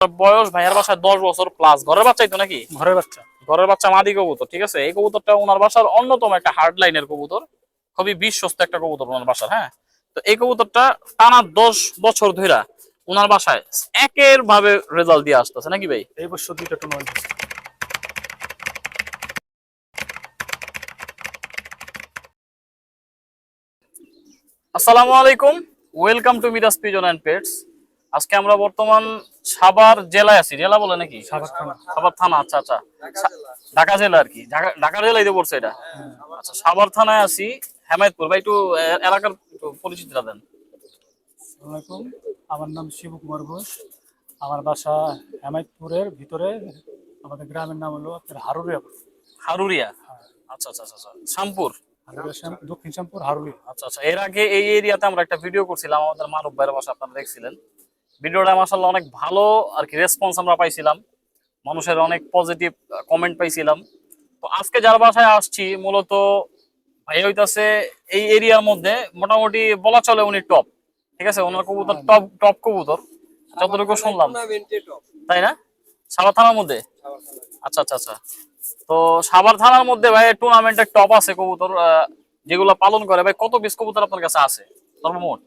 বয়স ভাইয়ার বাসায় দশ বছর প্লাস ঘরের বাচ্চাই তো নাকি? ঘরের বাচ্চা। ঘরের বাচ্চা মাদি কবুতর ঠিক আছে? এই কবুতরটা ওনার বাসার অন্যতম একটা হার্ড লাইনের কবুতর। খুবই বিশ্বস্ত একটা কবুতর ওনার বাসার হ্যাঁ? তো এই কবুতরটা টানা দশ বছর ধরে ওনার বাসায় একের ভাবে রেজাল্ট দিয়ে আসতেছে নাকি ভাই? এই বছর দুইটা টুর্নামেন্ট আসসালামু আলাইকুম। Welcome to Miraj pigeon and pets আজকে আমরা বর্তমান সাভার জেলায় আছি জেলা বলে নাকি? সাভার থানা। আচ্ছা আচ্ছা। ঢাকা জেলা। আর কি। ঢাকা জেলায় তো পড়ছে এটা? আচ্ছা সাভার থানায় আছি হেমায়তপুর। ভাই একটু এলাকার একটু পরিচিতিটা দেন। আসসালামাইকুম আমার নাম শিব কুমার ঘোষ। আমার বাসা হেমায়তপুরের ভিতরে। আমাদের গ্রামের নাম হলো আপনার হারুরিয়া হারুরিয়া? আচ্ছা আচ্ছা আচ্ছা আচ্ছা। শ্যামপুর? দক্ষিণ শ্যামপুর হারুরিয়া। আচ্ছা আচ্ছা। এর আগে এই এরিয়াতে আমরা একটা ভিডিও করছিলাম। আমাদের মানব ভাইয়ের বাসা আপনারা দেখছিলেন। ভিডিওটা মাসাল্লাহ অনেক ভালো আর কি রেসপন্স আমরা পাইছিলাম। মানুষের অনেক পজিটিভ কমেন্ট পাইছিলাম। তো আজকে যার বাসায় আসছি মূলত ভাই হইতাছে এই এরিয়ার মধ্যে মোটামুটি বলা চলে উনি টপ ঠিক আছে? ওনার কবুতর টপ টপ কবুতর। যতটুকু শুনলাম। তাই না? সাভার থানার মধ্যে? আচ্ছা আচ্ছা আচ্ছা। তো সাভার থানার মধ্যে ভাই টুর্নামেন্টের টপ আছে কবুতর আহ, যেগুলো পালন করে। ভাই কত পিস কবুতর আপনার কাছে আছে? সর্বমোট?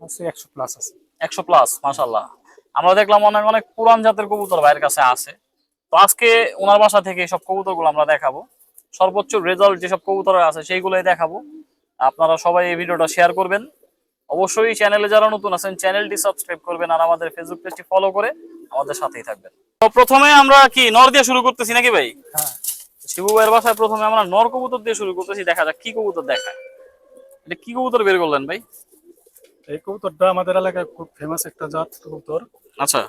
আছে একশো প্লাস আছে। একশো প্লাস মাশাল্লাহ আমরা দেখলাম অনেক অনেক পুরান জাতের কবুতর ভাইয়ের কাছে আছে। তো আজকে ওনার বাসা থেকে সব কবুতরগুলো আমরা দেখাবো। সর্বোচ্চ রেজাল্ট যেসব কবুতর আছে সেইগুলোই দেখাবো। আপনারা সবাই এই ভিডিওটা শেয়ার করবেন। অবশ্যই চ্যানেলে যারা নতুন আছেন চ্যানেলটি সাবস্ক্রাইব করবেন আর আমাদের ফেসবুক পেজটি ফলো করে আমাদের সাথেই থাকবেন। তো প্রথমে আমরা কি নর দিয়ে শুরু করতেছি নাকি ভাই? হ্যাঁ। শিবু ভাইয়ের বাসায় প্রথমে আমরা নর কবুতর দিয়ে শুরু করতেছি দেখা যাক কি কবুতর দেখায়। এটা কি কবুতর বের করলেন ভাই? এই কবুতরটা আমাদের এলাকায় খুব ফেমাস একটা জাত কবুতর। আচ্ছা।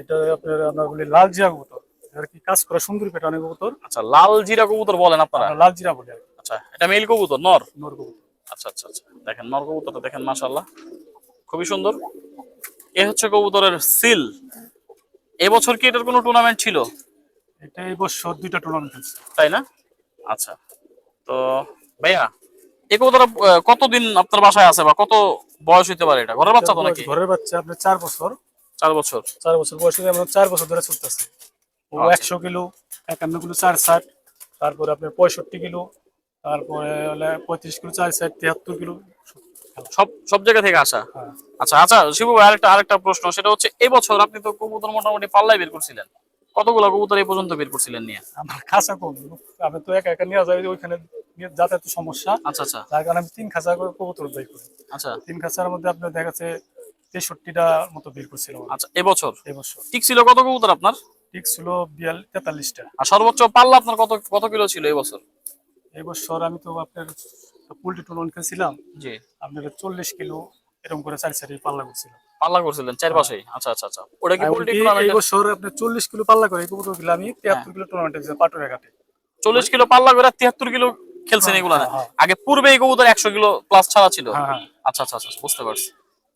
এটা আপনার আমরা বলি লাল জিরা কবুতর। আর কি কাজ করে সুন্দরী পেটানো কবুতর। আচ্ছা লাল জিরা কবুতর বলেন আপনারা? লাল জিরা বলি আচ্ছা এটা মেল কবুতর নর? নর কবুতর। আচ্ছা আচ্ছা আচ্ছা। দেখেন নর কবুতরটা দেখেন মাশাল্লাহ খুবই সুন্দর। এ হচ্ছে কবুতরের সিল। এবছর কি এটার কোনো টুর্নামেন্ট ছিল? এটা এই বছর দুইটা টুর্নামেন্ট তাই না? আচ্ছা। তো ভাইয়া এই কবুতর কতদিন আপনার বাসায় আছে বা কত বয়স হইতে পারে এটা? ঘরের বাচ্চা তো নাকি? ঘরের বাচ্চা আপনার চার বছর। চার বছর। চার বছর বয়সে আমরা চার বছর ধরে ও আচ্ছা। একশো কিলো একান্ন কিলো চার ষাট তারপরে আপনার পঁয়ষট্টি কিলো তারপরে হলে পঁয়ত্রিশ কিলো চার ষাট তিয়াত্তর কিলো। সব সব জায়গা থেকে আসা? হ্যাঁ। আচ্ছা আচ্ছা শিবু ভাই আরেকটা আরেকটা প্রশ্ন সেটা হচ্ছে এবছর আপনি তো কবুতর মোটামুটি পাল্লাই বের করছিলেন। কতগুলো কবুতর এই পর্যন্ত বের করছিলেন নিয়ে? আমার খাঁচা কম আমি তো একা একা নিয়ে যাই ওইখানে যাতায়াত সমস্যা। আচ্ছা আচ্ছা। যার কারণে আমি তিন খাঁচা করে কবুতর বের করি। আচ্ছা। তিন খাঁচার মধ্যে আপনার দেখা যাচ্ছে তেষট্টিটা মতো বের করছিলাম আচ্ছা এবছর? এবছর। ঠিক ছিল কত কবুতর আপনার? ঠিক ছিল বিয়াল তেতাল্লিশটা। আর সর্বোচ্চ পাল্লা আপনার কত কত কিলো ছিল এই বছর এবছর আমি তো আপনার পোল্ট্রি টুর্নামেন্ট খেলছিলাম জি। আপনার চল্লিশ কিলো এরকম করে চারি চারি পাল্লা করছিলাম পাল্লা করছিলেন চারপাশেই আচ্ছা আচ্ছা আচ্ছা। ওটা কি পোল্ট্রি এই টুর্নামেন্ট বছর আপনার চল্লিশ কিলো পাল্লা করে এই কবুতরগুলো আমি তিয়াত্তর কিলো টুর্নামেন্টে পাটুরে ঘাটে। চল্লিশ কিলো পাল্লা করে তিয়াত্তর কিলো খেলছেন এগুলা হ্যাঁ, হ্যাঁ। আগে পূর্বে এই কবুতর একশো কিলো প্লাস ছাড়া ছিল? হ্যাঁ হ্যাঁ। আচ্ছা আচ্ছা আচ্ছা বুঝতে পারছি।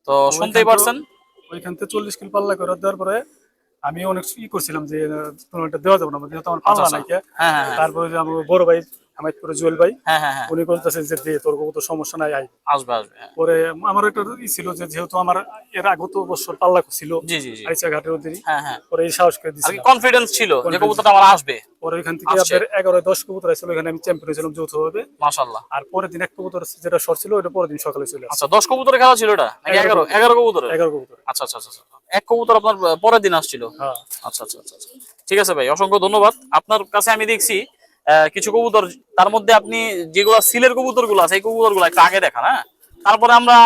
তো শুনতেই পারছেন? ওইখান থেকে চল্লিশ কিলো পাল্লা করে দেওয়ার পরে আমি অনেক ই করছিলাম যে টুর্নামেন্টটা দেওয়া যাবে না যেহেতু আমার পাল্লা আচ্ছা, নাই হ্যাঁ হ্যাঁ হ্যাঁ। তারপরে যে আমার বড় ভাই হামায়তপুরে জুয়েল ভাই হ্যাঁ হ্যাঁ হ্যাঁ। উনি বলতেছে যে তোর কবুতর সমস্যা নাই আই আসবে আসবে। পরে আমার একটা ই ছিল যে যেহেতু আমার এর আগত বছর পাল্লা ছিল আইসা ঘাটের ওদেরই পরে এই সাহস করে দিয়েছিলাম। কনফিডেন্স ছিল যে কবুতরটা আমার আসবে। পরে ওইখান থেকে আপনার এগারো দশ কবুতর আসছিল ওইখানে আমি চ্যাম্পিয়ন হয়েছিলাম যৌথভাবে। মাশাল্লাহ আর পরের দিন এক কবুতর যেটা শর্ট ছিল ওইটা পরের দিন সকালে চলে আচ্ছা দশ কবুতরের খেলা ছিল এটা এগারো এগারো কবুতরের? এগারো কবুতর। আচ্ছা আচ্ছা আচ্ছা আচ্ছা। এক কবুতর আপনার পরের দিন আসছিল? আচ্ছা আচ্ছা আচ্ছা আচ্ছা। ঠিক আছে ভাই অসংখ্য ধন্যবাদ। আপনার কাছে আমি দেখছি কিছু কবুতর তার মধ্যে আপনি যেগুলো সিলের কবুতরগুলো আছে এই কবুতরগুলো একটু আগে দেখান হ্যাঁ? তারপরে আমরা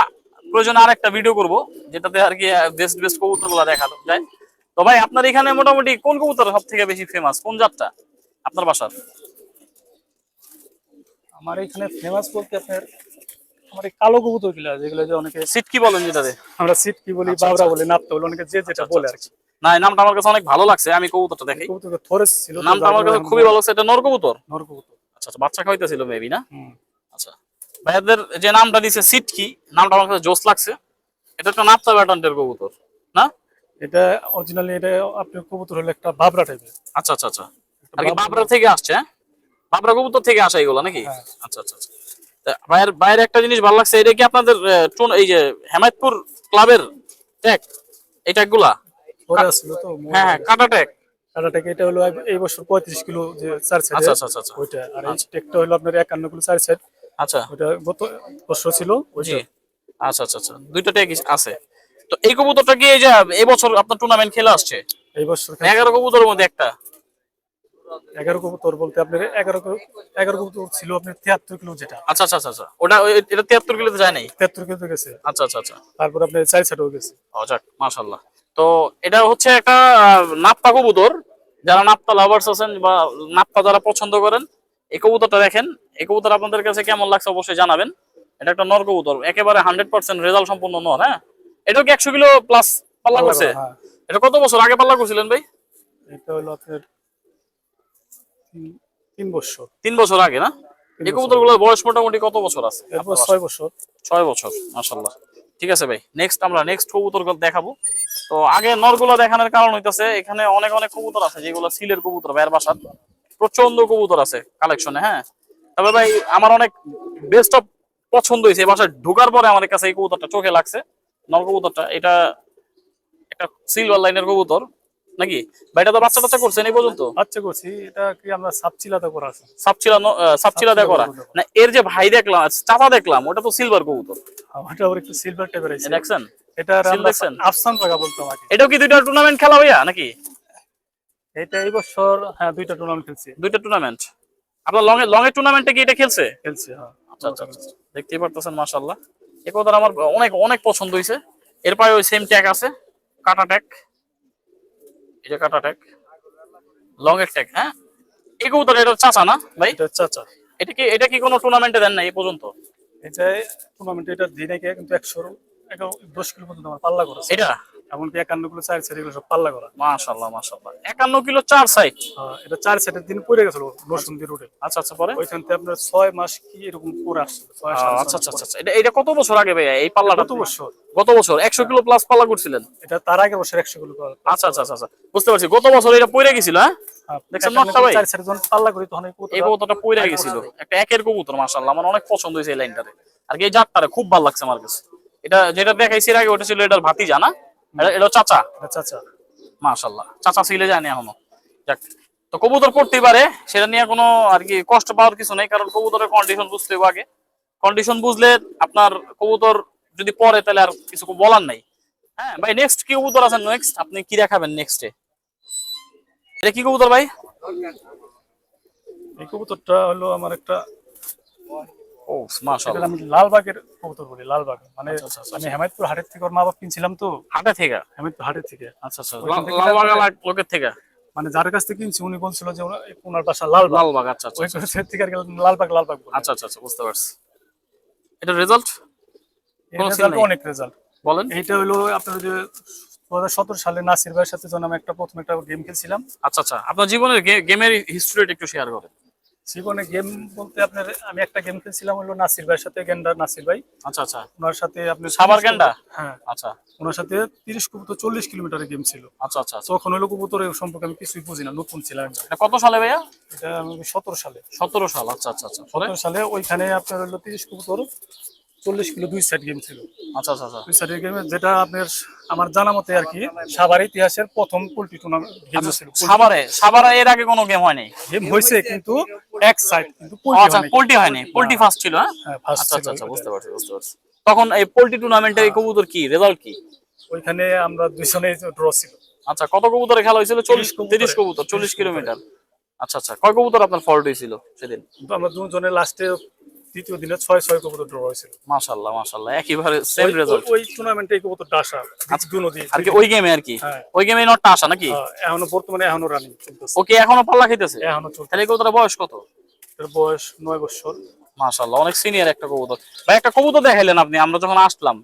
প্রয়োজনে আর একটা ভিডিও করব যেটাতে আর কি বেস্ট বেস্ট কবুতরগুলো দেখানো যায়। তো ভাই আপনার এখানে মোটামুটি কোন কবুতর সব থেকে বেশি ফেমাস কোন জাতটা? আপনার বাসার? আমার এখানে ফেমাস বলতে আপনার আমার এই কালো কবুতরগুলা যেগুলো যে অনেকে সিটকি বলেন যেটাতে। আমরা সিটকি বলি আচ্ছা, বাবরা আচ্ছা। বলি নাপ্তা বলি অনেকে যে যেটা বলে আর কি। না এই নামটা আমার কাছে অনেক ভালো লাগছে আমি কবুতরটা দেখি। নামটা আমার কাছে খুবই ভালো লাগছে এটা নর কবুতর নর কবুতর আচ্ছা আচ্ছা বাচ্চা খাইতেছিল মেবি না। আচ্ছা ভাইয়াদের যে নামটা দিছে সিট কি নামটা আমার কাছে জোস লাগছে। এটা একটা নাপ্তা ব্যাটন্টের কবুতর না? এটা অরিজিনালি এটা আপনার কবুতর হলো একটা বাবরা টাইপের আচ্ছা আচ্ছা আচ্ছা। আর কি বাবরা। থেকে আসছে হ্যাঁ? বাবরা কবুতর থেকে আসা এগুলো নাকি? হ্যাঁ। আচ্ছা আচ্ছা আচ্ছা। ভাইয়ের ভাইয়ের একটা জিনিস ভালো লাগছে এটা কি আপনাদের এই যে হেমায়তপুর ক্লাবের ট্যাগ এই ট্যাগগুলা পরে আসছিল তো হ্যাঁ হ্যাঁ। কাটা ট্যাগ কাটাটাকে এটা হলো এই বছর পঁয়ত্রিশ কিলো যে চার সাইড আচ্ছা আচ্ছা আচ্ছা আচ্ছা। ওইটা। আর এই টেকটা হলো আপনার একান্ন কিলো চার সাইড আচ্ছা। ওইটা গত বছর ছিল ওইটা। আচ্ছা আচ্ছা আচ্ছা। দুইটা ট্যাগ আছে। তো এই কবুতরটা কি এই যে আপনার টুর্নামেন্ট খেলে আসছে? এই বছর এগারো কবুতরের মধ্যে একটা। এগারো কবুতর বলতে আপনার এগারো এগারো কবুতর ছিল আপনার তিয়াত্তর কিলো যেটা। আচ্ছা আচ্ছা আচ্ছা আচ্ছা। ওটা এটা তিয়াত্তর কিলোতে যায় নাই? তিয়াত্তর কিলো গেছে। আচ্ছা আচ্ছা আচ্ছা। তারপর আপনার চার সাইড হয়ে গেছে যাক মাশাল্লাহ তো এটা হচ্ছে একটা নাপ্তা কবুতর। যারা নাপ্তা লাভার্স আছেন বা নাপ্তা যারা পছন্দ করেন এই কবুতরটা দেখেন। এই কবুতর আপনাদের কাছে কেমন লাগছে অবশ্যই জানাবেন। এটা একটা নর কবুতর একেবারে হান্ড্রেড পার্সেন্ট রেজাল্ট সম্পূর্ণ নর হ্যাঁ? এটা কি একশো কিলো প্লাস পাল্লা করছে? হ্যাঁ। এটা কত বছর আগে পাল্লা করছিলেন ভাই? এটা হলো তিন- বছর। তিন বছর আগে না? এই কবুতরগুলোর বয়স মোটামুটি কত বছর আছে? ছয় বছর। ছয় বছর মাশাল্লাহ ঠিক আছে ভাই নেক্সট আমরা নেক্সট কবুতর দেখাবো। তো আগে নরগুলো দেখানোর কারণ হইতেছে এখানে অনেক অনেক কবুতর আছে যেগুলো সিলের কবুতর ভাইয়ের বাসার প্রচণ্ড কবুতর আছে কালেকশনে হ্যাঁ। তবে ভাই আমার অনেক বেস্ট অফ পছন্দ হয়েছে এই বাসায় ঢোকার পরে আমাদের কাছে এই কবুতরটা চোখে লাগছে নর কবুতরটা। এটা একটা সিলভার লাইনের কবুতর নাকি? ভাই এটা তো বাচ্চা টাচ্চা করছেন এই পর্যন্ত? আচ্ছা করছি এটা কি আমরা সাপচিলাতে করা আছে? সাপচিলা ন- আহ, সাপচিলা দেওয়া করা না এর যে ভাই দেখলাম চাপা দেখলাম ওটা তো সিলভার কবুতর। ওটা আবার একটু সিলভার টাইপের আছে। দেখছেন? এটা দেখছেন? আফসান বাগা বলতো আমাকে। এটাও কি দুইটা টুর্নামেন্ট খেলা হইয়া নাকি? এটা এই বছর হ্যাঁ দুইটা টুর্নামেন্ট খেলছে। দুইটা টুর্নামেন্ট আপনার লং লং এর টুর্নামেন্টে কি এটা খেলছে? খেলছে হ্যাঁ। আচ্ছা আচ্ছা, আচ্ছা আচ্ছা দেখতেই পারতেছেন মাশাআল্লাহ। এই কদার আমার অনেক অনেক পছন্দ হইছে। এরপরে ওই সেম ট্যাগ আছে কাটা ট্যাগ এটা কাটা ট্যাগ লং এর ট্যাগ হ্যাঁ? এই কবুতর এটা চাচা না ভাই? এটা চাচা। এটা কি এটা কি কোনো টুর্নামেন্টে দেন না এই পর্যন্ত? এটা টুর্নামেন্টে এটা দিনে কিন্তু 100 কত বছর আগে ভাইয়া এই পাল্লাটা? কত বছর? গত বছর? একশো কিলো প্লাস পাল্লা করছিলেন এটা তার আগে বছর একশো কিলো আচ্ছা, আচ্ছা আচ্ছা আচ্ছা বুঝতে পারছি। গত বছর এটা পড়ে গেছিল হ্যাঁ? পাল্লা করি তখন পড়ে গেছিল। একটা একের অনেক পছন্দ হয়েছে এই আর কি এই খুব ভালো লাগছে আমার কাছে। এটা যেটা দেখাইছি এর আগে ওটা ছিল এটার ভাতিজা না? এটা- চাচা। চাচা। মাশাআল্লাহ। চাচা ছিলে জানি এখনও। যাক তো কবুতর পড়তেই পারে সেটা নিয়ে কোনো আর কি কষ্ট পাওয়ার কিছু নেই কারণ কবুতরের কন্ডিশন বুঝতে হবে আগে। কন্ডিশন বুঝলে আপনার কবুতর যদি পড়ে তাহলে আর কিছু বলার নাই। হ্যাঁ ভাই নেক্সট কি কবুতর আছেন নেক্সট আপনি কি দেখাবেন নেক্সটে এটা কি কবুতর ভাই? এই কবুতরটা হলো আমার একটা ও মাশাআল্লাহ। আমি লালবাগের কবুতর বলি লালবাগ। মানে আচ্ছা, আচ্ছা, আচ্ছা। আমি হেমায়তপুর হাটের থেকে ওর মা বাপ কিনছিলাম তো। হাটে থেকে? হেমায়তপুর হাটের থেকে। আচ্ছা আচ্ছা লালবাগ লোকের থেকে? মানে যার কাছ থেকে কিনছি উনি বলছিল যে ওনার- বাসা লালবাগ। লালবাগ আচ্ছা আচ্ছা ওই থেকে আর লালবাগ লালবাগ আচ্ছা আচ্ছা আচ্ছা বুঝতে পারছি। এটা রেজাল্ট? অনেক রেজাল্ট বলেন। এইটা হলো আপনার যে দু হাজার সতেরো সালে নাসির ভাইয়ের সাথে যখন আমি একটা প্রথম একটা গেম খেলছিলাম। আচ্ছা আচ্ছা। আপনার জীবনের গেমের হিস্ট্রিটা একটু শেয়ার করেন। জীবনে গেম বলতে আপনার আমি একটা গেম খেলছিলাম হলো নাসির ভাইয়ের সাথে গেন্ডার নাসির ভাই। আচ্ছা আচ্ছা। ওনার সাথে আপনি সাবার গেন্ডা? হ্যাঁ। আচ্ছা। ওনার সাথে তিরিশ কবুতর চল্লিশ কিলোমিটারের গেম ছিল। আচ্ছা আচ্ছা আচ্ছা। তখন হলো কবুতর সম্পর্কে আমি কিছুই বুঝি না নতুন ছিলাম কত সালে ভাইয়া? এটা সতেরো সালে। সতেরো সাল আচ্ছা আচ্ছা আচ্ছা। সতেরো সালে ওইখানে আপনার হলো তিরিশ কবুতর চল্লিশ কিলো দুই সাইড গেম ছিল। আচ্ছা আচ্ছা আচ্ছা। দুই সাইডের গেমে যেটা আপনার আমার জানা মতে আর কি সাবার ইতিহাসের প্রথম পোল্ট্রি টুর্নামেন্ট গেম ছিল সাভারে সাভারে এর আগে কোনো গেম হয়নি? গেম হয়েছে কিন্তু এক সাইড কিন্তু আচ্ছা পোল্ট্রি হয়নি। পোল্ট্রি ফার্স্ট ছিল হ্যাঁ? হ্যাঁ আচ্ছা আচ্ছা আচ্ছা বুঝতে পারছি বুঝতে পারছি। তখন এই পোল্ট্রি টুর্নামেন্টে এই কবুতর কি? রেজাল্ট কি? ওইখানে আমরা দুইজনে ড্র ছিল। আচ্ছা কত কবুতরে খেলা হয়েছিল? চল্লিশ 30 তিরিশ কবুতর চল্লিশ কিলোমিটার। আচ্ছা আচ্ছা কয় কবুতর আপনার ফল্ট হয়েছিল সেদিন? কিন্তু আমরা দুজনে লাস্টে দ্বিতীয় দিনে ছয় ছয় কবুতর ড্র হয়েছিল। মাশাল্লাহ মাশাল্লাহ একেবারে সেম রেজাল্ট ওই টুর্নামেন্টে এই কবুতরটা আসা দু নদী আর কি ওই গেমে আর কি? হ্যাঁ। ওই গেমে নটটা আসা নাকি? হ্যাঁ, এখনও বর্তমানে এখনও রানিং চলতেছে। ওকে এখনও পাল্লা খাইতেছে? এখনও চলছে তাহলে কবুতরের বয়স কত? এর বয়স নয় বছর। মাশাল্লাহ অনেক সিনিয়র একটা কবুতর। ভাই একটা কবুতর দেখাইলেন আপনি আমরা যখন আসলাম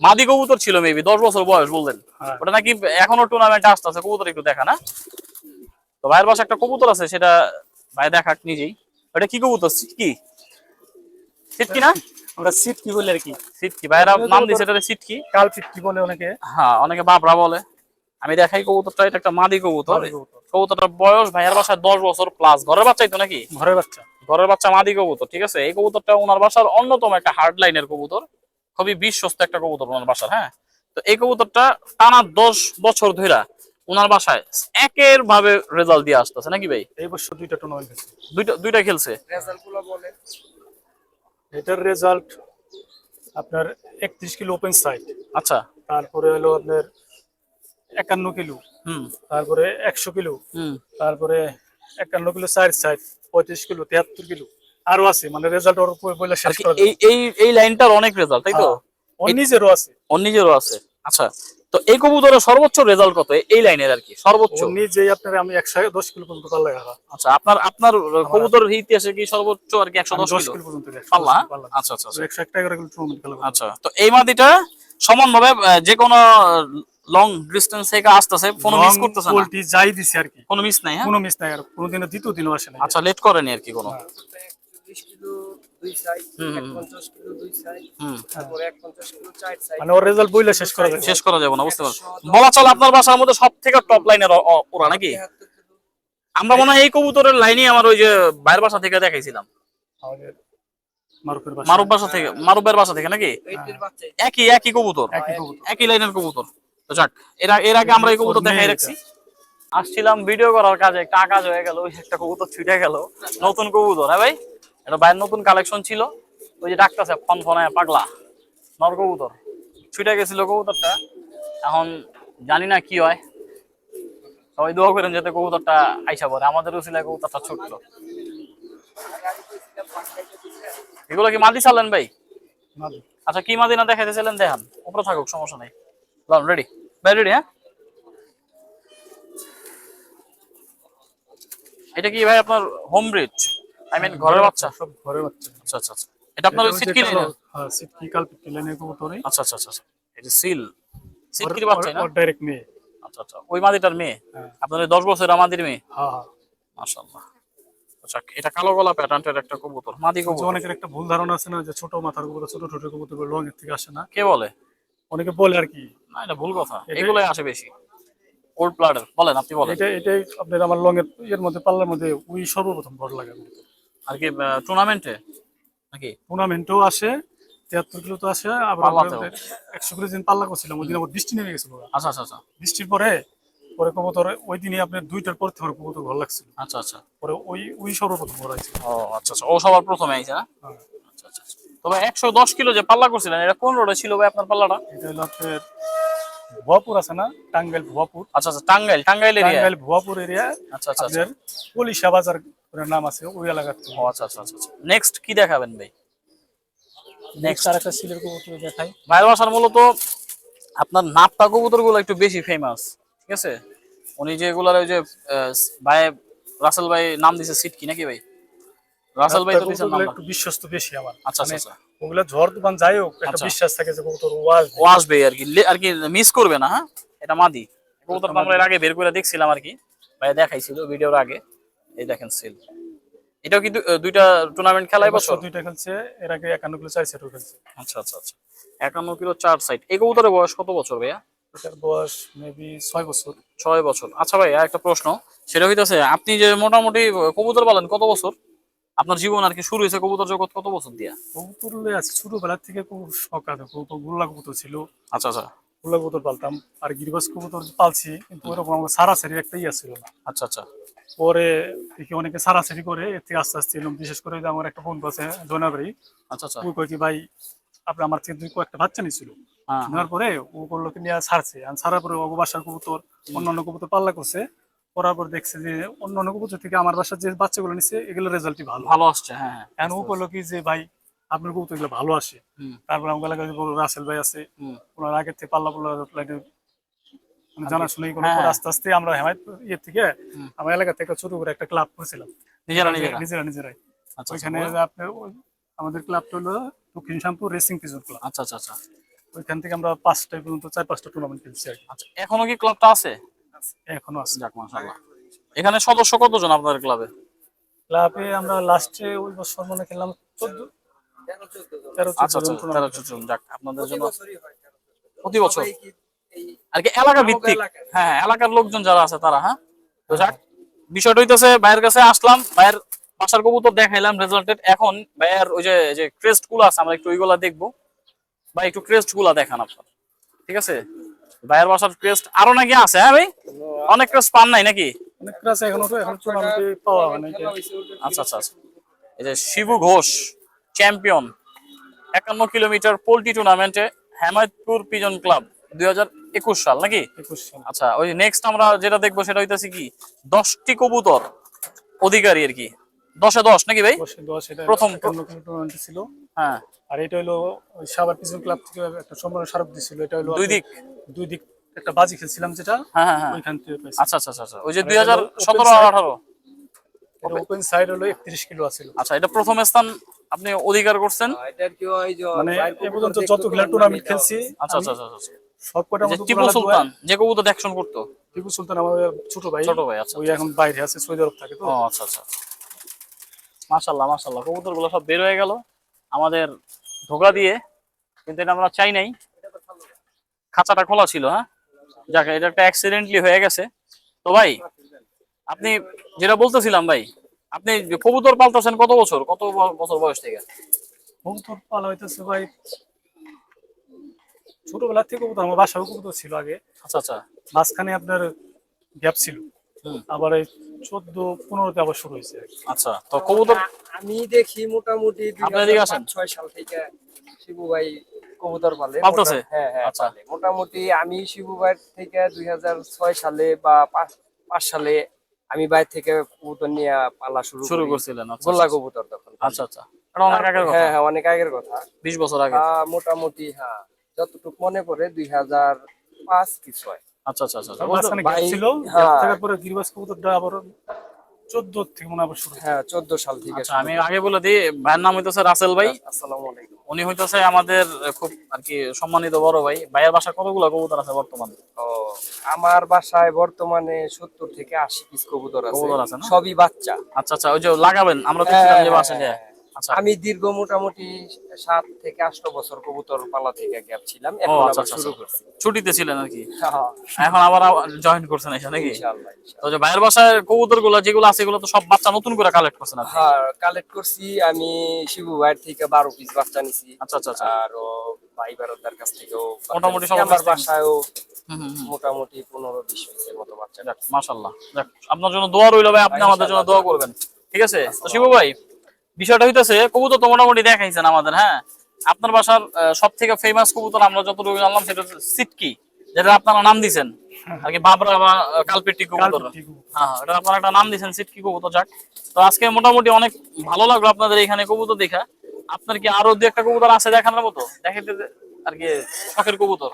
মাদি কবুতর ছিল মেবি দশ বছর বয়স বললেন। হ্যাঁ। ওটা নাকি এখনও টুর্নামেন্টে আসতে আছে কবুতর একটু দেখা না? তো ভাইয়ের পাশে একটা কবুতর আছে সেটা ভাই দেখাক নিজেই। ওটা কি কবুতর সিটকি সিটকি না? আমরা সিট কি বলে আর কি? সিটকি ভাইয়েরা নাম এটা সিটকি কাল ফিট কি বলে অনেকে? হ্যাঁ অনেকে বাবরা বলে। আমি দেখাই কবুতরটা এটা একটা মাদি কবুতর। কবুতরটার বয়স ভাইয়ের বাসায় দশ বছর প্লাস ঘরের বাচ্চাই তো নাকি? ঘরের বাচ্চা। ঘরের বাচ্চা মাদি কবুতর ঠিক আছে? এই কবুতরটা ওনার বাসার অন্যতম একটা হার্ড লাইনের কবুতর। খুবই বিশ্বস্ত একটা কবুতর ওনার বাসার হ্যাঁ? তো এই কবুতরটা টানা দশ বছর ধরে ওনার বাসায় একের ভাবে রেজাল্ট দিয়ে আসতেছে নাকি ভাই? এই বছর দুইটা টুর্নামেন্ট দুইটা দুইটা খেলছে। এটার রেজাল্ট আপনার একত্রিশ কিলো ওপেন সাইড আচ্ছা। তারপরে হলো আপনার একান্ন কিলো। হুম। তারপরে একশো কিলো। হুম। তারপরে একান্ন কিলো সাইড সাইড পঁয়ত্রিশ কিলো তিয়াত্তর কিলো। আরও আছে মানে রেজাল্ট ওর উপরে বলে শেষ করা এই এই এই লাইনটার অনেক রেজাল্ট তাই তো? হ্যাঁ, ওর নিজেরও আছে। ওর নিজেরও আছে। আচ্ছা। তো এই কবুতরের সর্বোচ্চ রেজাল্ট কত? এই লাইনের আর কি সর্বোচ্চ। নিজেই আপনার আমি একশো দশ কিলো পর্যন্ত পাল্লা আচ্ছা আপনার আপনার কবুতরের ইতিহাসে কি সর্বোচ্চ আর কি একশো আমি দশ দশ কিলো? কিলো পর্যন্ত গেছি, পাল্লা। আচ্ছা আচ্ছা আচ্ছা। একশো একটা এগারো কিলো খেলা আচ্ছা তো এই মাদিটা সমানভাবে যে কোনো লং ডিস্টেন্স থেকে আসতেছে কোনো মিস করতেছে না? পোল্ট্রি যাই দিছে আর কি। কোনো মিস নাই হ্যাঁ? কোনো মিস নাই আর কোনোদিনও দ্বিতীয় দিনও আসে না আচ্ছা লেট করেনি আর কি কোনো? একচল্লিশ কিলো দুই সাইড হুম, হুম। এক পঞ্চাশ কিলো দুই সাইড তারপরে এক পঞ্চাশ কিলো চার সাইড মানে ওর রেজাল্ট বইলে শেষ করা যায় শেষ করা যাবে না বুঝতে পারছি। বলা চলে আপনার বাসার মধ্যে সব থেকে টপ লাইনের ওরা নাকি? আমরা মনে হয় এই কবুতরের লাইনই আমার ওই যে বাইরের বাসা থেকে দেখাইছিলাম। বাসা। মারুব বাসা থেকে মারুবের বাসা থেকে নাকি? একই একই কবুতর। একই কবুতর। একই লাইনের কবুতর। তো যাক এরা এর আগে আমরা এই কবুতর দেখাই রাখছি। আসছিলাম ভিডিও করার কাজে একটা আকাশ হয়ে গেল ওই একটা কবুতর ছুটে গেল। নতুন কবুতর হ্যাঁ ভাই? এটা বাইরের নতুন কালেকশন ছিল। ওই যে ডাকতেছে ফন ফনায় পাগলা। নর কবুতর। ছুটে গেছিল কবুতরটা। এখন জানি না কি হয়। সবাই দোয়া করেন যাতে কবুতরটা আইসা পড়ে। আমাদের উচিলায় কবুতরটা ছোট্ট। এগুলো কি মাদি চালেন ভাই? আচ্ছা কি মাদি না দেখাইতেছিলেন? দেখান। উপরে থাকুক সমস্যা নাই। লন রেডি ভাই রেডি হ্যাঁ? এটা কি ভাই আপনার হোম ব্রিড আই মিন ঘরের বাচ্চা? সব ঘরের বাচ্চা। আচ্ছা আচ্ছা আচ্ছা। এটা আপনার এটা সিটকি কালো- হ্যাঁ সিটকি কালপিট লাইনের কবুতরই আচ্ছা আচ্ছা আচ্ছা আচ্ছা। এটা সিল। সিটকির বাচ্চা না? ডাইরেক্ট মেয়ে। আচ্ছা আচ্ছা। ওই মাদিটার মেয়ে? হ্যাঁ। আপনার ওই দশ বছরের মাদির মেয়ে? হ্যাঁ হ্যাঁ। মাশাআল্লাহ। আচ্ছা এটা কালো গলা প্যাটার্নটার একটা কবুতর মাদি কবুতর। অনেকের একটা ভুল ধারণা আছে না যে ছোট মাথার কবুতর ছোট ছোট কবুতর লং এর থেকে আসে না। কে বলে? অনেকে বলে আর কি। না এটা ভুল কথা। এগুলোই আসে বেশি। ওল্ড প্লাডার বলেন আপনি বলেন। এটা এটাই আপনার আমার লং এর এর মধ্যে পাল্লার মধ্যে উই সর্বপ্রথম ভর লাগে আর কি টুর্নামেন্টে নাকি? টুর্নামেন্টও আসে তিয়াত্তর কিলো তো আসে আবার একশো কিলো দিন পাল্লা করছিলাম ওই দিন আবার বৃষ্টি নেমে গেছিল। আচ্ছা আচ্ছা আচ্ছা। বৃষ্টির পরে পরে কবুতর ওই দিনই আপনার দুইটার পর থেকে কবুতর ভালো লাগছিল। আচ্ছা আচ্ছা। পরে ওই ওই সর্বপ্রথম ভর হয়েছে ও আচ্ছা আচ্ছা। ও সবার প্রথমে আইছে না? হ্যাঁ। আচ্ছা আচ্ছা আচ্ছা। তবে একশো দশ কিলো যে পাল্লা করছিলেন এটা কোন রোডে ছিল ভাই আপনার পাল্লাটা? এটা হলো আপনার ভুয়াপুর আছে না? টাঙ্গাইল ভুয়াপুর। আচ্ছা আচ্ছা টাঙ্গাইল টাঙ্গাইল এরিয়া টাঙ্গাইল ভুয়াপুর এরিয়া আচ্ছা আচ্ছা আচ্ছা। পলিশা বাজার করে নাম আছে ওই এলাকার ও আচ্ছা আচ্ছা আচ্ছা নেক্সট কি দেখাবেন ভাই? নেক্সট আর একটা সিলের কবুতর দেখাই। ভাইয়ের বাসার মূলত আপনার নাপ্তা কবুতরগুলো একটু বেশি ফেমাস ঠিক আছে? উনি যেগুলার ওই যে ভাই রাসেল ভাই নাম দিছে সিটকি নাকি ভাই? রাসেল ভাই তো কবুতরগুলো একটু বিশ্বস্ত বেশি আমার। আচ্ছা আচ্ছা মানে আচ্ছা। ওগুলা ঝড় তুফান যাই হোক একটা আচ্ছা। বিশ্বাস থাকে যে কবুতর ওয়াজ ও আসবে আর কি। আর কি মিস করবে না হ্যাঁ? এটা মাদি। কবুতরটা আমরা এর আগে বের করে দেখছিলাম আর কি। ভাই দেখাইছিল ভিডিওর আগে। এই দেখেন সিল এটাও কি দু- দুইটা টুর্নামেন্ট খেলা বছর? দুইটা খেলছে এর আগে একান্ন কিলো চার সেটও খেলছে। আচ্ছা আচ্ছা আচ্ছা। একান্ন কিলো চার সাইড এই কবুতরের বয়স কত বছর ভাইয়া? এটার বয়স মেবি ছয় বছর। ছয় বছর। আচ্ছা ভাই আর একটা প্রশ্ন। সেটা হইতেছে আপনি যে মোটামুটি কবুতর পালন কত বছর? আপনার জীবন আর কি শুরু হয়েছে কবুতর জগৎ কত বছর দিয়া? কবুতর আছে ছোটবেলা থেকে খুব শখ আছে। গোল্লা কবুতর ছিল। আচ্ছা আচ্ছা। গোল্লা কবুতর পালতাম। আর গিরিবাস কবুতর পালছি কিন্তু ওরকম আমার সারাসারি একটা ইয়া ছিল না। আচ্ছা আচ্ছা। পরে দেখি অনেকে সারাসারি করে এর থেকে আস্তে আস্তে এলাম বিশেষ করে আমার একটা বন্ধু আছে আচ্ছা আচ্ছা। ও কয় কি ভাই আপনি আমার থেকে দুই কয়েকটা বাচ্চা নিয়েছিল। হ্যাঁ। নেওয়ার পরে ও করল কি নিয়ে ছাড়ছে। আর ছাড়ার পরে বাসার কবুতর অন্যান্য কবুতর পাল্লা করছে। করার পর দেখছে যে অন্যান্য কবুতর থেকে আমার বাসার যে বাচ্চাগুলো নিচ্ছে এগুলো রেজাল্টই ভালো। ভালো আসছে হ্যাঁ হ্যাঁ। এখন ও করল কি যে ভাই আপনার কবুতর এগুলো ভালো আসে। তারপর আমার এলাকায় রাসেল ভাই আছে। ওনার আগের থেকে পাল্লা পাল্লা জানাশোনাই কোনো হ্যাঁ, হ্যাঁ। আস্তে আস্তে আমরা হেমায়ত ইয়ে থেকে আমার এলাকা থেকে ছোট করে একটা ক্লাব করেছিলাম। নিজেরা নিজেরা? নিজেরা নিজেরাই। আচ্ছা আচ্ছা ওইখানে আপনার আমাদের ক্লাবটা হলো দক্ষিণ শ্যামপুর রেসিং পিজন ক্লাব আচ্ছা আচ্ছা আচ্ছা। ওইখান থেকে আমরা পাঁচটা পর্যন্ত চার পাঁচটা টুর্নামেন্ট খেলছি। আচ্ছা এখনও কি ক্লাবটা আছে? এখনও আছে। যাক মাশাআল্লাহ। এখানে সদস্য কতজন আপনাদের ক্লাবে ক্লাবে আমরা লাস্টে ওই বছর মনে খেললাম চোদ্দ। তেরো চোদ্দ জন। আচ্ছা আচ্ছা যাক আপনাদের প্রতি জন্য। প্রতি বছর? আর কি এলাকা ভিত্তিক। হ্যাঁ হ্যাঁ, এলাকার লোকজন যারা আছে তারা হ্যাঁ? তো যাক বিষয়টা হইতেছে ভাইয়ের কাছে আসলাম ভাইয়ের বাসার কবুতর দেখাইলাম রেজাল্টেড এখন ভাইয়ের ওই যে যে ক্রেস্টগুলো আছে আমরা একটু ওইগুলা দেখব। বা একটু ক্রেস্টগুলা দেখান আপনার। ঠিক আছে? ভাইয়ের বাসার ক্রেস্ট আরও নাকি আছে হ্যাঁ ভাই? অনেক ক্রেস্ট পান নাই নাকি? অনেক ক্রাস এখনও তো এখন টুর্নামেন্টে পাওয়া হয় আচ্ছা আচ্ছা আচ্ছা। এই যে শিবু ঘোষ চ্যাম্পিয়ন একান্ন কিলোমিটার পোল্ট্রি টুর্নামেন্টে হেমায়তপুর পিজন ক্লাব দুই হাজার একুশ সাল নাকি? একুশ সাল। আচ্ছা ওই নেক্সট আমরা যেটা দেখব সেটা হইতেছে কি? দশটি কবুতর অধিকারী আর কি। দশে দশ নাকি ভাই? এটা প্রথম- ছিল। হ্যাঁ। আর এটা হলো সাবার পিছন ক্লাব থেকে একটা সম্পূর্ণ স্মারক দিছিল। এটা হলো দুই দিক? দুই দিক একটা বাজি খেলছিলাম যেটা। হ্যাঁ হ্যাঁ হ্যাঁ। ওইখান থেকে আচ্ছা আচ্ছা আচ্ছা, আচ্ছা। ওই যে দুই হাজার সতেরো side। আঠারো। ওপেন সাইড হলো একত্রিশ কিলো আছিল। আচ্ছা এটা প্রথম স্থান আপনি অধিকার করছেন? এটার কি ওই যে মানে পর্যন্ত যতগুলা টুর্নামেন্ট খেলছি আচ্ছা আচ্ছা আচ্ছা। আচ্ছা। টিপু সুলতান যে কবুতর অ্যাকশন করতো। টিপু সুলতান আমাদের ছোট ভাই ছোট ভাই আচ্ছা ওই এখন বাইরে আছে সৌদি আরব থাকে তো। আচ্ছা আচ্ছা গুলো সব বের হয়ে গেল। আমাদের ধোকা দিয়ে কিন্তু এটা আমরা চাই নাই। খাঁচাটা খোলা ছিল হ্যাঁ? যাক এটা একটা অ্যাক্সিডেন্টলি হয়ে গেছে। তো ভাই আপনি যেটা বলতেছিলাম ভাই আপনি কবুতর পালতেছেন কত বছর? কত বছর বয়স থেকে? কবুতর পালা হইতেছে ভাই ছোটবেলা থেকে কবুতর আমার বাসাও কবুতর ছিল আগে। আচ্ছা আচ্ছা। মাঝখানে আপনার গ্যাপ ছিল। আবার এই চোদ্দ পনেরোতে আবার শুরু হয়েছে। আচ্ছা তো কবুতর আমি দেখি মোটামুটি ছয় সাল থেকে শিবু ভাই কবুতর পালে। হ্যাঁ হ্যাঁ আচ্ছা। পালে। মোটামুটি আমি শিবু ভাই থেকে দুই হাজার ছয় সালে বা পাঁচ পাঁচ সালে আমি বাইরে থেকে কবুতর নিয়ে পালা শুরু শুরু করছিলেন আচ্ছা গোল্লা আচ্ছা। কবুতর তখন। আচ্ছা আচ্ছা। এটা অনেক আগের কথা। হ্যাঁ হ্যাঁ অনেক আগের কথা। বিশ বছর আগে। মোটামুটি হ্যাঁ। যতটুকু মনে পড়ে দুই হাজার পাঁচ কি ছয় আচ্ছা আচ্ছা আচ্ছা মাঝখানে গ্যাপ ছিল। হ্যাঁ। গ্যাপ থাকার পরে গিরিবাস কবুতরটা আবার চোদ্দ থেকে মনে আবার শুরু হ্যাঁ চোদ্দ সাল থেকে আচ্ছা আমি আগে বলে দিই ভাইয়ের নাম হইতেছে রাসেল ভাই। আসসালামু আলাইকুম। উনি হইতেছে আমাদের খুব আর কি সম্মানিত বড় ভাই। ভাইয়ের বাসা কতগুলো কবুতর আছে বর্তমানে? ও আমার বাসায় বর্তমানে সত্তর থেকে আশি পিস কবুতর কবুতর আছে আছে না? সবই বাচ্চা। আচ্ছা আচ্ছা ওই যে লাগাবেন আমরা যে হ্যাঁ, হ্যাঁ। আচ্ছা আমি দীর্ঘ মোটামুটি সাত থেকে আট বছর কবুতর পালা থেকে গ্যাপ ছিলাম এখন আচ্ছা আবার আচ্ছা শুরু। করছি ছুটিতে ছিলেন আর কি হ্যাঁ, এখন আবার জয়েন করছেন এসে নাকি। তো ভাইয়ের বাসায় কবুতরগুলো যেগুলো আছে এগুলো তো সব বাচ্চা নতুন করে কালেক্ট করছেন হ্যাঁ কালেক্ট করছি আমি শিবু ভাইয়ের থেকে বারো পিস বাচ্চা নিছি আচ্ছা আচ্ছা আর ও ভাই বারোদার কাছ থেকেও মোটামুটি। সবার আমার। বাসায়ও। মোটামুটি পনেরো বিশ পিসের মতো বাচ্চা আপনার জন্য দোয়া রইল ভাই আপনি আমাদের জন্য দোয়া করবেন ঠিক আছে তো শিবু ভাই বিষয়টা হইতেছে কবুতর তো মোটামুটি দেখাইছেন আমাদের হ্যাঁ? আপনার বাসার সব থেকে ফেমাস কবুতর আমরা যতটুকু জানলাম সেটা হচ্ছে সিটকি যেটা আপনারা নাম দিছেন। আর কি বাবরা বা কবুতর। হ্যাঁ হ্যাঁ, এটা আপনারা একটা নাম দিছেন সিটকি কবুতর যাক। তো আজকে মোটামুটি অনেক ভালো লাগল আপনাদের এখানে কবুতর দেখা। আপনার কি আরও দু একটা কবুতর আছে দেখানোর মতো? দেখাইতে আর কি শখের কবুতর।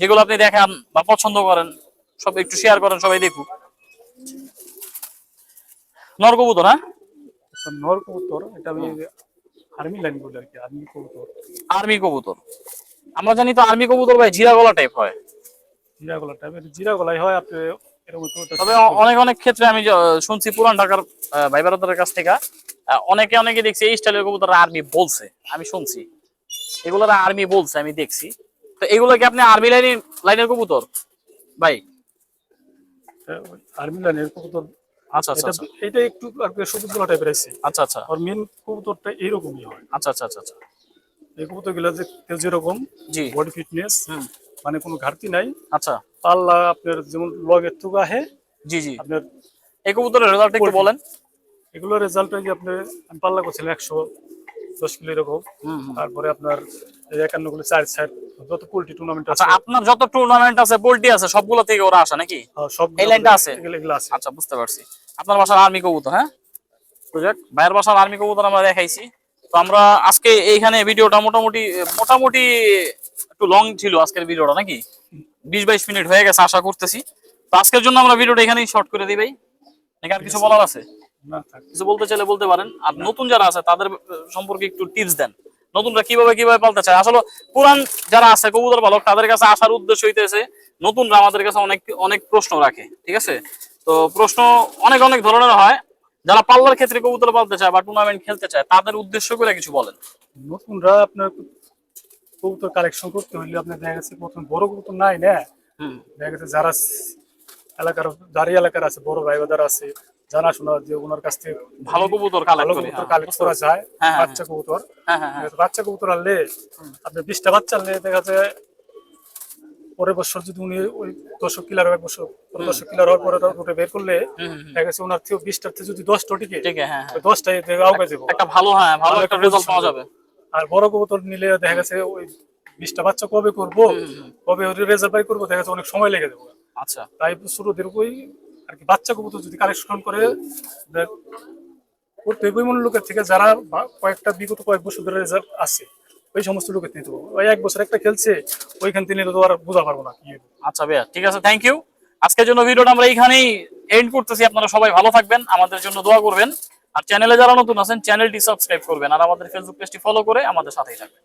যেগুলো আপনি দেখান বা পছন্দ করেন সব একটু শেয়ার করেন সবাই দেখুক। নর কবুতর হ্যাঁ? নর কবুতর এটা আমি আর্মি লাইন বলি আর কি আর্মি কবুতর। আর্মি কবুতর। আমরা জানি তো আর্মি কবুতর ভাই জিরা গলা টাইপ হয়। জিরা গলা টাইপের জিরা গলাই হয় আপনি তবে অনেক অনেক ক্ষেত্রে আমি শুনছি পুরান ঢাকার ভাই বারাদারের কাছ থেকে অনেকে অনেকে দেখছি এই স্টাইলের কবুতর আর্মি বলছে আমি শুনছি। এগুলোর আর্মি বলছে আমি দেখছি। তো এগুলো কি আপনি আর্মি লাইনের লাইনের কবুতর? ভাই। আর্মি লাইনের কবুতর আচ্ছা আচ্ছা এটা আচ্ছা। একটু আর সবুজ গলা টাইপের আছে। আচ্ছা আচ্ছা। আর মেন কবুতরটা এইরকমই হয়। আচ্ছা আচ্ছা আচ্ছা আচ্ছা। এই কবুতরগুলা দেখতে যেরকম জি। বডি ফিটনেস মানে কোনো ঘাটতি নাই। আচ্ছা। পাল্লা আপনার যেমন লগের থেকে আহে জি জি। আপনার এই কবুতরের রেজাল্ট একটু বলেন। এগুলোর রেজাল্ট আপনি পাল্লা করছিলেন একশো দশ কিলো এরকম। তারপরে আপনার একান্নগুলো চার সাইড যত পোল্ট্রি টুর্নামেন্ট আচ্ছা আছে। আপনার যত টুর্নামেন্ট আছে পোল্ট্রি আছে সবগুলো থেকে ওরা আসে নাকি? সব এই লাইনটা আছে? আচ্ছা বুঝতে পারছি। আপনার বাসার আর্মি কবুতর হ্যাঁ? তো ভাইয়ের বাসার আর্মি কবুতর আমরা দেখাইছি। তো আমরা আজকে এইখানে ভিডিওটা মোটামুটি মোটামুটি একটু লং ছিল আজকের ভিডিওটা নাকি? বিশ বাইশ মিনিট হয়ে গেছে আশা করতেছি। তো আজকের জন্য আমরা ভিডিওটা এখানেই শর্ট করে দিই ভাই। নাকি আর কিছু বলার আছে? কিছু বলতে চাইলে বলতে পারেন। আর নতুন যারা আছে তাদের সম্পর্কে একটু টিপস দেন। নতুনরা কীভাবে কীভাবে পালতে চায়? আসলে পুরান যারা আছে কবুতর পালক তাদের কাছে আসার উদ্দেশ্য হইতেছে নতুনরা আমাদের কাছে অনেক অনেক প্রশ্ন রাখে ঠিক আছে? তো প্রশ্ন অনেক অনেক ধরনের হয়। যারা পাল্লার ক্ষেত্রে কবুতর পালতে চায় বা টুর্নামেন্ট খেলতে চায় তাদের উদ্দেশ্য করে কিছু বলেন। নতুনরা আপনার কবুতর কালেকশন করতে হইলে আপনার দেখা গেছে প্রথম বড় কবুতর নাই না? দেখা গেছে যারা এলাকার যারা এলাকার আছে বড় ভাই আছে জানাশোনা যে ওনার কাছ থেকে ভালো কবুতর কালেক্ট কবুতর কালেক্ট করা যায় হ্যাঁ, হ্যাঁ, বাচ্চা কবুতর। হ্যাঁ হ্যাঁ হ্যাঁ। বাচ্চা কবুতর আনলে আপনি বিশটা বাচ্চা আনলে দেখা যায় পরের বছর যদি উনি ওই দর্শক কিলার এক বছর কিলার হওয়ার পরে রুটে বের করলে। দেখা গেছে ওনার থেকে বিশটার থেকে যদি দশটা টিকে হ্যাঁ হ্যাঁ। দশটায় দেখে যাব। একটা ভালো হ্যাঁ ভালো একটা রেজাল্ট পাওয়া যাবে। আর বড় কবুতর নিলে দেখা গেছে ওই বিশটা বাচ্চা কবে করব কবে রেজাল্ট বাই করব দেখা গেছে অনেক সময় লেগে যাবে। আচ্ছা। তাই শুরুদের ওই আর কি বাচ্চা কবুতর যদি কালেকশন করে করতে হবে এমন লোকের থেকে যারা কয়েকটা বিগত কয়েক বছর ধরে রেজাল্ট আছে, ওই সমস্ত লোকের নিতে হবে ওই এক বছর একটা খেলছে, ওইখান থেকে তো আর বোঝা পারব না আচ্ছা ভাইয়া, ঠিক আছে থ্যাংক ইউ আজকের জন্য ভিডিওটা আমরা এইখানেই এন্ড করতেছি। আপনারা সবাই ভালো থাকবেন, আমাদের জন্য দোয়া করবেন। আর চ্যানেলে যারা নতুন আছেন চ্যানেলটি সাবস্ক্রাইব করবেন। আর আমাদের ফেসবুক পেজটি ফলো করে আমাদের সাথেই থাকবেন।